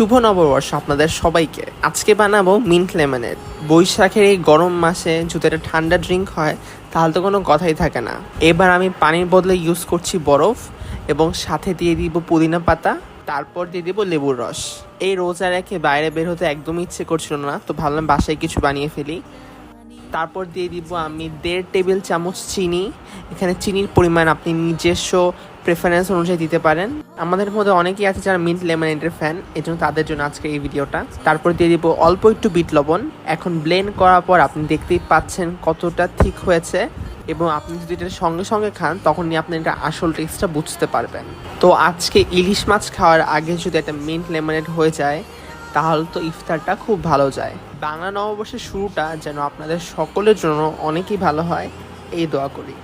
শুভ নববর্ষ আপনাদের সবাইকে। আজকে বানাবো মিন্ট লেমনেড বৈশাখের এই গরম মাসে যদি এটা ঠান্ডা ড্রিঙ্ক হয়, তাহলে তো কোনো কথাই থাকে না। এবার আমি পানির বদলে ইউজ করছি বরফ এবং সাথে দিয়ে দিব পুদিনা পাতা, তারপর দিয়ে দিব লেবুর রস। এই রোজা রেখে বাইরে বের হতে একদমই ইচ্ছে করছিল না, তো ভাবলাম বাসায় কিছু বানিয়ে ফেলি। তারপর দিয়ে দিব আমি দেড় টেবিল চামচ চিনি। এখানে চিনির পরিমাণ আপনি নিজস্ব প্রেফারেন্স অনুযায়ী দিতে পারেন। আমাদের মধ্যে অনেকেই আছে যারা মিন্ট লেমনেডের ফ্যান এই জন্য তাদের জন্য আজকে এই ভিডিওটা। তারপর দিয়ে দিব অল্প একটু বিট লবণ। এখন ব্লেন্ড করার পর আপনি দেখতেই পাচ্ছেন কতটা ঠিক হয়েছে। এবং আপনি যদি এটা সঙ্গে সঙ্গে খান, তখনই আপনি এটা আসল টেস্টটা বুঝতে পারবেন। তো আজকে ইলিশ মাছ খাওয়ার আগে যদি একটা মিন্ট লেমনেড হয়ে যায়, তাহলে তো ইফতারটা খুব ভালো যায়। বাংলা নববর্ষের শুরুটা যেন আপনাদের সকলের জন্য অনেকই ভালো হয় এই দোয়া করি।